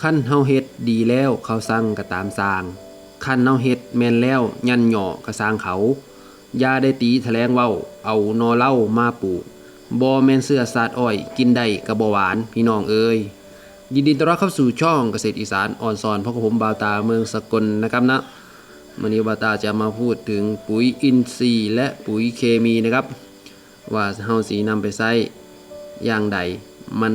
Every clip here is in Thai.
ขั้นเฮาเฮ็ดดีแล้วเขาสั่งก็ตามสร้างขั้นเฮาเฮ็ดแม่นแล้วยันหย่อก็สร้างเขาอย่าได้ตีแถลงเว้า เอานอเล้ามาปลูกบ่แม่นเสื้อสาดอ้อย กินได้ก็บ่หวานพี่น้องเอ้ยยินดีต้อนรับเข้าสู่ช่องเกษตรอีสานออนซอนพ่อกับผมบาวตาเมืองสกลนะครับนะวันนี้บาวตาจะมาพูดถึงปุ๋ยอินทรีย์ และปุ๋ยเคมีนะครับ ว่าเฮาสีนำไปใช้อย่างใดมัน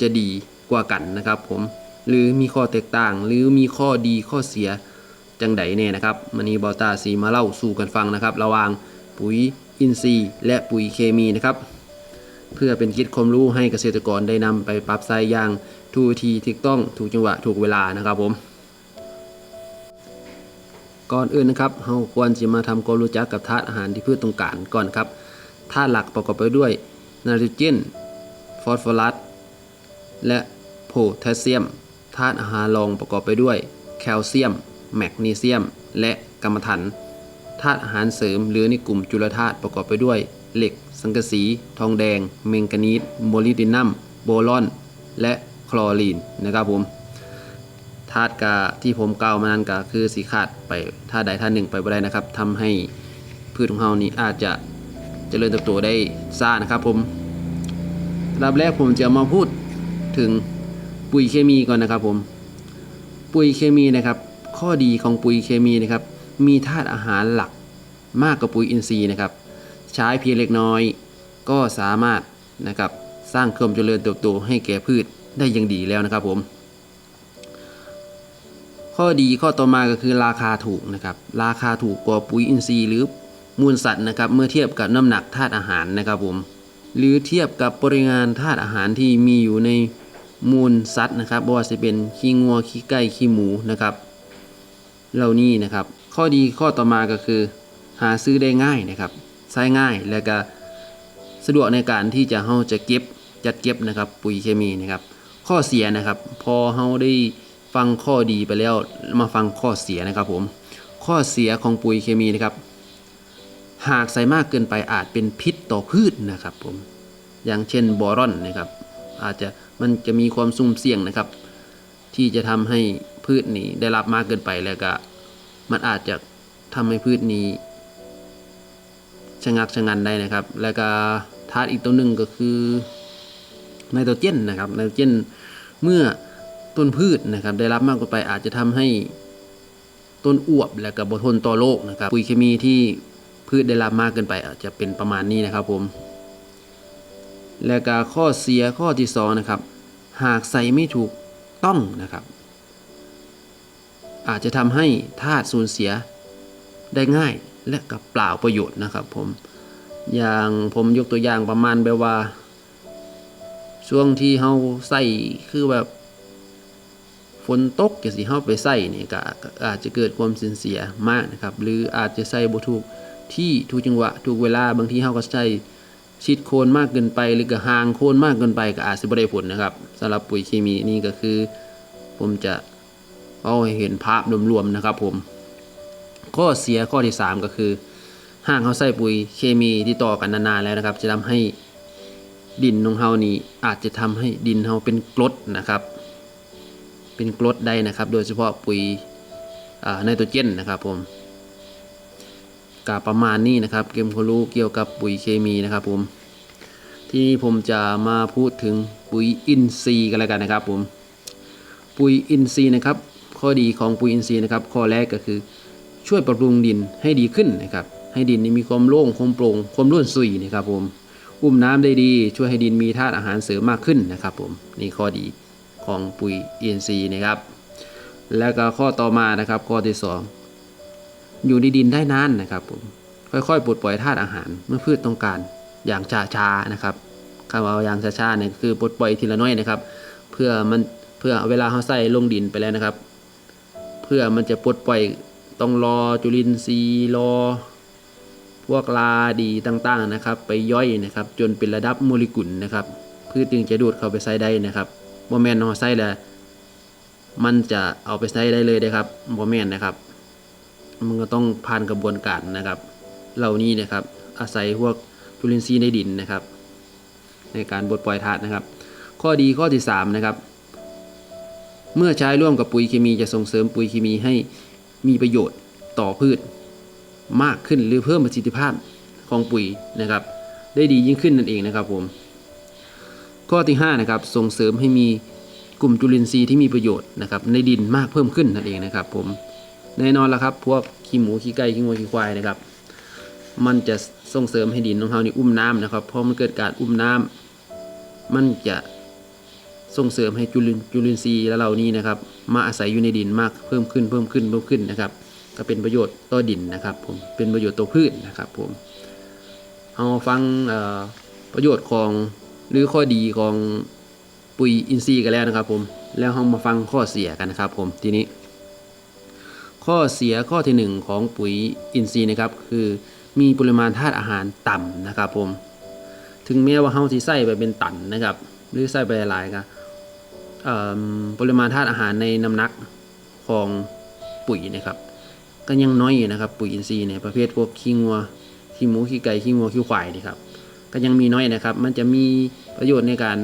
จะดีกว่ากันนะครับผม หรือมีข้อแตกต่าง หรือมีข้อดีข้อเสียจังใดแน่นะครับวันนี้บาตาสีมาเล่าสู่กันฟังนะครับ ระหว่างปุ๋ยอินทรีย์ และปุ๋ยเคมีนะครับ เพื่อเป็นคิดความรู้ให้เกษตรกรได้นำไปปรับใช้อย่างถูกวิธีถูกต้องถูกจังหวะถูกเวลานะครับผมก่อนอื่นนะครับเราควรจะมาทำความรู้จักกับธาตุอาหารที่พืชต้องการก่อนครับธาตุหลักประกอบไปด้วยไนโตรเจน ฟอสฟอรัส และโพแทสเซียม ธาตุอาหารรองประกอบไปด้วย แคลเซียม แมกนีเซียม และกรรมะถันธาตุอาหารเสริมหรือในกลุ่มจุลธาตุประกอบไปด้วย เหล็ก สังกะสี ทองแดง เมงกานีสโมลิบดินัม โบรอน และคลอรีนนะครับผมธาตุกาที่ผมกล่าวมานั้นก็คือสีขาดไปธาตุใดธาตุหนึ่งไปบ่ได้นะครับทำให้พืชของเรานี้อาจจะเจริญเติบโตได้ซ่านะครับผมลำดับแรกผมจะมาพูดถึง ปุ๋ยเคมีก่อนนะครับผม ปุ๋ยเคมีนะครับ ข้อดีของปุ๋ยเคมีนะครับ มีธาตุอาหารหลักมากกว่าปุ๋ยอินทรีย์นะครับ ใช้เพียงเล็กน้อย ก็สามารถนะครับสร้างความเจริญเติบโตให้แก่พืชได้อย่างดีแล้วนะครับผม ข้อดีข้อต่อมาก็คือราคาถูกนะครับ ราคาถูกกว่าปุ๋ยอินทรีย์ หรือมูลสัตว์นะครับ เมื่อเทียบกับน้ำหนักธาตุอาหารนะครับผม หรือเทียบกับปริมาณธาตุอาหารที่มีอยู่ใน มูลสัตว์นะครับบ่ว่าจะเป็นขี้งัวขี้ไก่ขี้หมูนะครับ เหล่านี้นะครับ ข้อดีข้อต่อมาก็คือ หาซื้อได้ง่ายนะครับใช้ง่ายและก็สะดวกในการที่จะเฮาจะเก็บจัดเก็บนะครับ ปุ๋ยเคมีนะครับ ข้อเสียนะครับ พอเฮาได้ฟังข้อดีไปแล้วมาฟังข้อเสียนะครับผม ข้อเสียของปุ๋ยเคมีนะครับ หากใส่มากเกินไปอาจเป็นพิษต่อพืชนะครับผม อย่างเช่นบอรอนนะครับ อาจจะมันจะมีความสุ่มเสี่ยงนะครับ ที่จะทำให้พืชนี้ได้รับมากเกินไปแล้วก็ มันอาจจะทำให้พืชนี้ชะงักชะงันได้นะครับ แล้วก็ธาตุอีกตัวหนึ่งก็คือไนโตรเจนนะครับไนโตรเจนเมื่อต้นพืชนะครับ ได้รับมากเกินไปอาจจะทำให้ต้นอวบและก็บทนต่อโรคนะครับ ปุ๋ยเคมีที่พืชได้รับมากเกินไปอาจจะเป็นประมาณนี้นะครับผม และก็ข้อเสียข้อที่สองนะครับ หากใส่ไม่ถูกต้องนะครับ อาจจะทำให้ธาตุสูญเสียได้ง่ายและกับเปล่าประโยชน์นะครับผมอย่างผมยกตัวอย่างประมาณแบบว่า ช่วงที่เฮาใส่คือแบบฝนตกจะสิเฮาไปใส่นี่ก็ก็อาจจะเกิดความสูญเสียมากนะครับ หรืออาจจะใส่บ่ถูกที่ถูกจังหวะถูกเวลาบางทีเฮาก็ใส่ ชิดโคนมากเกินไป หรือก็ห่างโคนมากเกินไปก็อาจสิบ่ได้ผลนะครับสำหรับปุ๋ยเคมีนี่ก็คือ ผมจะเอาให้เห็นภาพรวมๆนะครับ ผมข้อเสียข้อที่ 3 ก็คือหากเขาใส่ปุ๋ยเคมีที่ต่อกันนานๆแล้วนะครับ จะทำให้ดินของเฮานี้อาจจะทำให้ดินเฮาเป็นกรดนะครับ เป็นกรดได้นะครับ โดยเฉพาะปุ๋ยไนโตรเจนนะครับผม กาประมาณนี้นะครับ เกมคนรู้เกี่ยวกับปุ๋ยเคมีนะครับผมที่นี่ผมจะมาพูดถึงปุ๋ยอินทรีย์กันแล้วกันนะครับผมปุ๋ยอินทรีย์นะครับ ข้อดีของปุ๋ยอินทรีย์นะครับ ข้อแรกก็คือช่วยปรับปรุงดินให้ดีขึ้นนะครับ ให้ดินนี้มีความโล่งความโปร่งความร่วนซุยนะครับผมอุ้มน้ำได้ดี ช่วยให้ดินมีธาตุอาหารเสริมมากขึ้นนะครับผมนี่ข้อดีของปุ๋ย ENC นะครับ แล้วก็ข้อต่อมานะครับ ข้อที่ส อยู่ในดินได้นานนะครับผมค่อยๆปลดปล่อยธาตุอาหารเมื่อพืชต้องการอย่างช้าๆนะครับคำว่าอย่างช้าๆเนี่ยคือปลดปล่อยทีละน้อยนะครับ เพื่อมันเพื่อเวลาเขาใส่ลงดินไปแล้วนะครับ เพื่อมันจะปลดปล่อยต้องรอจุลินทรีย์รอพวกลาดีต่างๆนะครับ ไปย่อยนะครับ จนเป็นระดับโมเลกุลนะครับพืชจึงจะดูดเข้าไปใส่ได้นะครับบ่แมนเนาใส่แล้วมันจะเอาไปใช้ได้เลยนะครับบ่แมนนะครับ มันก็ต้องผ่านกระบวนการนะครับ เหล่านี้นะครับ อาศัยพวกจุลินทรีย์ในดินนะครับ ในการบดปล่อยธาตุนะครับ ข้อดีข้อที่สามนะครับ เมื่อใช้ร่วมกับปุ๋ยเคมีจะส่งเสริมปุ๋ยเคมีให้มีประโยชน์ต่อพืช มากขึ้นหรือเพิ่มประสิทธิภาพของปุ๋ยนะครับ ได้ดียิ่งขึ้นนั่นเองนะครับผมข้อที่5นะครับส่งเสริมให้มีกลุ่มจุลินทรีย์ที่มีประโยชน์นะครับในดินมากเพิ่มขึ้นนั่นเองนะครับผม แน่นอนละครับ พวกขี้หมูขี้ไก่ขี้งัวขี้ควายนะครับ มันจะส่งเสริมให้ดินของเรานี่อุ้มน้ำนะครับพอมันเกิดการอุ้มน้ำมันจะส่งเสริมให้จุลินจุลินทรีย์และเหล่านี้นะครับ มาอาศัยอยู่ในดินมากเพิ่มขึ้นเพิ่มขึ้นเพิ่มขึ้นนะครับ ก็เป็นประโยชน์ต่อดินนะครับ ผมเป็นประโยชน์ต่อพืชนะครับ ผมเอาฟังประโยชน์ของหรือข้อดีของปุ๋ยอินทรีย์กันแล้วนะครับ ผมแล้วเรามาฟังข้อเสียกันนะครับ ผมทีนี้ ข้อเสียข้อที่หนึ่งของปุ๋ยอินทรีย์นะครับคือมีปริมาณธาตุอาหารต่ำนะครับผม ถึงแม้ว่าเฮาสิใส่ไปเป็นตันนะครับ หรือใส่ไปหลายก็ปริมาณธาตุอาหารในน้ำหนักของปุ๋ยนะครับ ก็ยังน้อยอยู่นะครับ ปุ๋ยอินทรีย์เนี่ยประเภทพวกขี้งัวขี้หมูขี้ไก่ขี้งัวขี้ควายนี่ครับก็ยังมีน้อยนะครับ มันจะมีประโยชน์ในการ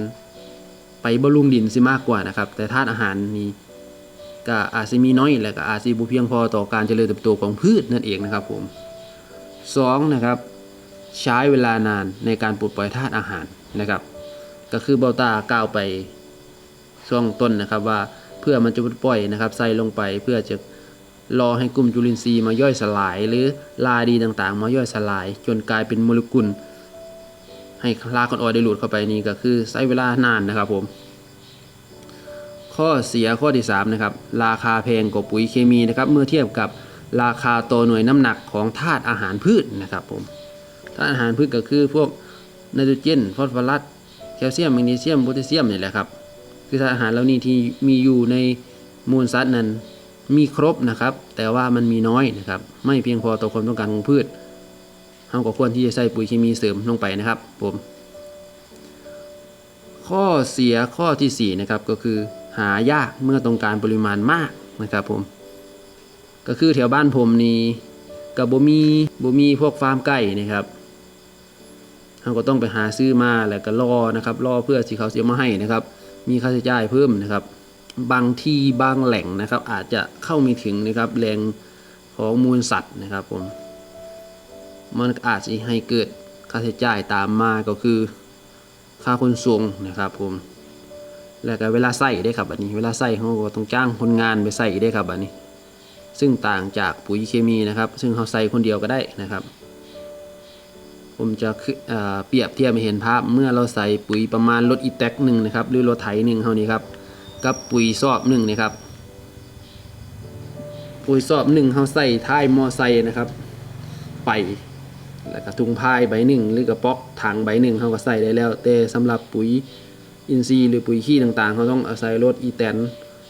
ไปบำรุงดินสิมากกว่านะครับ แต่ธาตุอาหารนี่ ก็อาจจะมีน้อยและก็อาจจะบ่เพียงพอต่อการเจริญเติบโตของพืชนั่นเองนะครับผมสองนะครับใช้เวลานานในการปลดปล่อยธาตุอาหารนะครับ ก็คือเบาตากล่าวไปช่วงต้นนะครับว่าเพื่อมันจะปลดปล่อยนะครับใส่ลงไปเพื่อจะรอให้กลุ่มจุลินทรีย์มาย่อยสลาย หรือลาดีต่างๆ มาย่อยสลาย จนกลายเป็นโมเลกุล ให้รากอ่อนๆได้หลุดเข้าไปนี่ก็คือใช้เวลานานนะครับผม ข้อเสียข้อที่3นะครับราคาแพงกว่าปุ๋ยเคมีนะครับ เมื่อเทียบกับราคาต่อหน่วยน้ำหนักของธาตุอาหารพืชนะครับผมธาตุอาหารพืชก็คือพวกไนโตรเจนฟอสฟอรัสแคลเซียมแมกนีเซียมโพแทสเซียมนี่แหละครับ คือธาตุอาหารเหล่านี้ที่มีอยู่ในมูลสัตว์นั้นมีครบนะครับ แต่ว่ามันมีน้อยนะครับ ไม่เพียงพอต่อความต้องการของพืชเราก็ควรที่จะใส่ปุ๋ยเคมีเสริมลงไปนะครับผมข้อเสียข้อที่4นะครับก็คือ หายากเมื่อต้องการปริมาณมากนะครับผม ก็คือแถวบ้านผมนี่กับบ่มีบ่มีพวกฟาร์มไก่นะครับเราก็ต้องไปหาซื้อมาแล้วก็รอนะครับรอเพื่อสิเขาเสียมาให้นะครับ มีค่าใช้จ่ายเพิ่มนะครับ บางที่บางแหล่งนะครับ อาจจะเข้าไม่ถึงนะครับแหล่งของมูลสัตว์นะครับผมมันอาจจะให้เกิดค่าใช้จ่ายตามมาก็คือค่าขนส่งนะครับผม แล้วก็เวลาใส่ได้ครับอันนี้ เวลาใส่เขาก็ต้องจ้างคนงานไปใส่ได้ครับอันนี้ ซึ่งต่างจากปุ๋ยเคมีนะครับ ซึ่งเขาใส่คนเดียวก็ได้นะครับ ผมจะเปรียบเทียบให้เห็นภาพเมื่อเราใส่ปุ๋ยประมาณรถอีแท็กหนึ่งนะครับหรือรถไถหนึ่งเท่านี้ครับกับปุ๋ยซอบหนึ่งนะครับ ปุ๋ยซอบหนึ่งเขาใส่ท้ายมอไซค์นะครับ ไปแล้วก็ถุงพายใบหนึ่งหรือกระป๋อกถังใบหนึ่งเขาก็ใส่ได้แล้ว แต่สำหรับปุ๋ย อินทรีย์หรือปุ๋ยขี้ต่างๆเขาต้องอาศัยรถอีแตน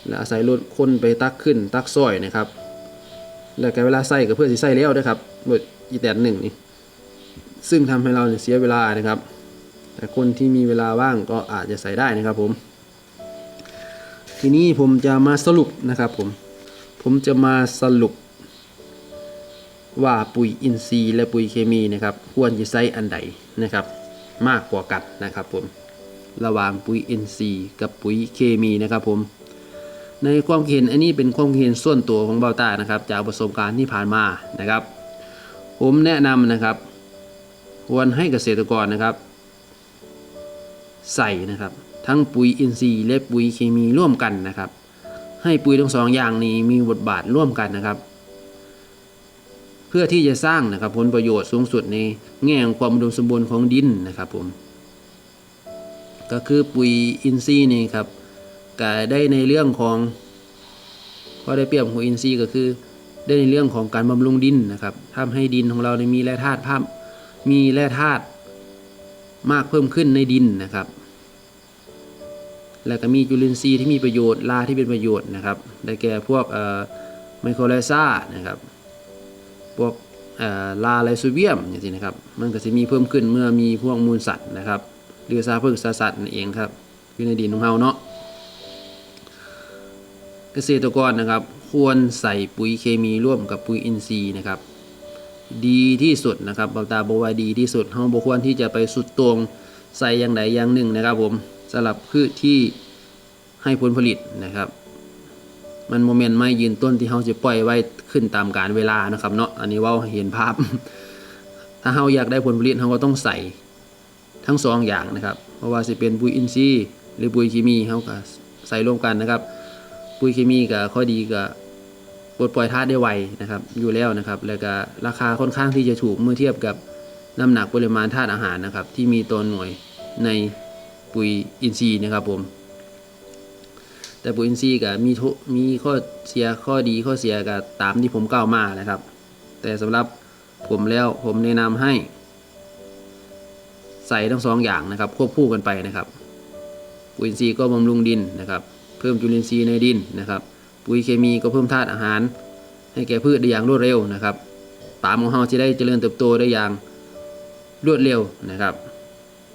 และอาศัยรถคนไปตักขึ้น ตักซอยนะครับ แล้วก็เวลาใส่ก็เพื่อสิใส่แล้วนะครับรถอีแตนหนึ่งนี่ซึ่งทำให้เราเนี่ยเสียเวลานะครับ แต่คนที่มีเวลาว่างก็อาจจะใส่ได้นะครับผม ทีนี้ผมจะมาสรุปนะครับผม ผมจะมาสรุป ว่าปุ๋ยอินทรีย์และปุ๋ยเคมีนะครับ ควรจะใช้อันใดนะครับ มากกว่ากันนะครับผม ระหว่างปุ๋ยอินทรีย์กับปุ๋ยเคมีนะครับผม ในความเห็นอันนี้เป็นความเห็นส่วนตัวของเบาตานะครับ จากประสบการณ์ที่ผ่านมานะครับ ผมแนะนำนะครับควรให้เกษตรกรนะครับ ใส่นะครับ ทั้งปุ๋ยอินทรีย์และปุ๋ยเคมีร่วมกันนะครับ ให้ปุ๋ยทั้งสองอย่างนี้มีบทบาทร่วมกันนะครับเพื่อที่จะสร้างนะครับผลประโยชน์สูงสุดในแง่ของความอุดมสมบูรณ์ของดินนะครับผม ก็คือปุ๋ยอินทรีย์นี่ครับก็ได้ในเรื่องของข้อได้เปรียบของอินทรีย์ก็คือ ได้ในเรื่องของการบำรุงดินนะครับทำให้ดินของเราเนี่ยมีแร่ธาตุภาพมีแร่ธาตุมากเพิ่มขึ้นในดินนะครับ แล้วก็มีจุลินทรีย์ที่มีประโยชน์ลาที่เป็นประโยชน์นะครับ ได้แก่พวกเอ่อไมโครไลซ่านะครับ พวกเอ่อลาไลซูเบียมอย่างนี้นะครับ มันก็จะมีเพิ่มขึ้นเมื่อมีพวกมูลสัตว์นะครับ หรือซาพืชซาสัตว์นั่นเองครับอยู่ในดินของเราเนาะเกษตรกรนะครับ ควรใส่ปุ๋ยเคมีร่วมกับปุ๋ยอินทรีย์นะครับ ดีที่สุดนะครับบาตาบอกว่าดีที่สุดเราบ่ควรที่จะไปสุดตรงใส่อย่างใดอย่างหนึ่งนะครับ ผมสำหรับพืชที่ให้ผลผลิตนะครับมันโมเมนต์ไม่ยืนต้นที่เฮาจะปล่อยไว้ขึ้นตามกาลเวลานะครับเนาะอันนี้ว่าเห็นภาพ ถ้าเฮาอยากได้ผลผลิตเฮาก็ต้องใส่ ทั้งสองอย่างนะครับเพราะว่าสิเป็นปุ๋ยอินทรีย์หรือปุ๋ยเคมีเฮาก็ใส่รวมกันนะครับ ปุ๋ยเคมีก็ข้อดีก็ปลดปล่อยธาตุได้ไวนะครับ อยู่แล้วนะครับ แล้วก็ราคาค่อนข้างที่จะถูกเมื่อเทียบกับน้ำหนักปริมาณธาตุอาหารนะครับ ที่มีต่อหน่วยในปุ๋ยอินทรีย์นะครับผมแต่ปุ๋ยอินทรีย์ก็มีทมีข้อเสียข้อดีข้อเสียก็ตามที่ผมกล่าวมานะครับ แต่สำหรับผมแล้วผมแนะนำให้ ใส่ทั้งสองอย่างนะครับควบคู่กันไปนะครับ ปุ๋ยอินทรีย์ก็บำรุงดินนะครับ เพิ่มจุลินทรีย์ในดินนะครับ ปุ๋ยเคมีก็เพิ่มธาตุอาหาร ให้แก่พืชได้อย่างรวดเร็วนะครับป่ามของเราจะได้เจริญเติบโตได้อย่างรวดเร็วนะครับ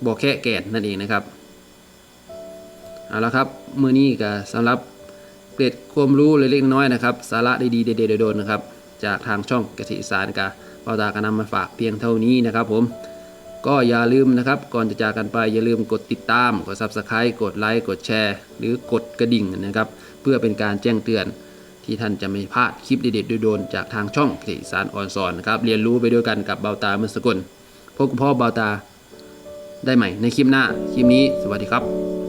บอกแค่แก่นนั่นเองนะครับเอาละครับมือนี้ก็สำหรับเกร็ดความรู้เล็กๆน้อยๆนะครับ สาระดีๆเด็ดๆโดนๆนะครับ จากทางช่องเกษตรสานกาเปาตาก็นำมาฝากเพียงเท่านี้นะครับผม ก็อย่าลืมนะครับ ก่อนจะจากกันไปอย่าลืมกดติดตาม กด Subscribe กดไลค์กดแชร์หรือกดกระดิ่งนะครับ เพื่อเป็นการแจ้งเตือนที่ท่านจะไม่พลาดคลิปเด็ดๆโดนจากทางช่องเกษตรอีสารออนซอนนะครับเรียนรู้ไปด้วยกันกับเบาตาเมืองสกุลพบกับพ่อเบาตาได้ใหม่ในคลิปหน้า คลิปนี้สวัสดีครับ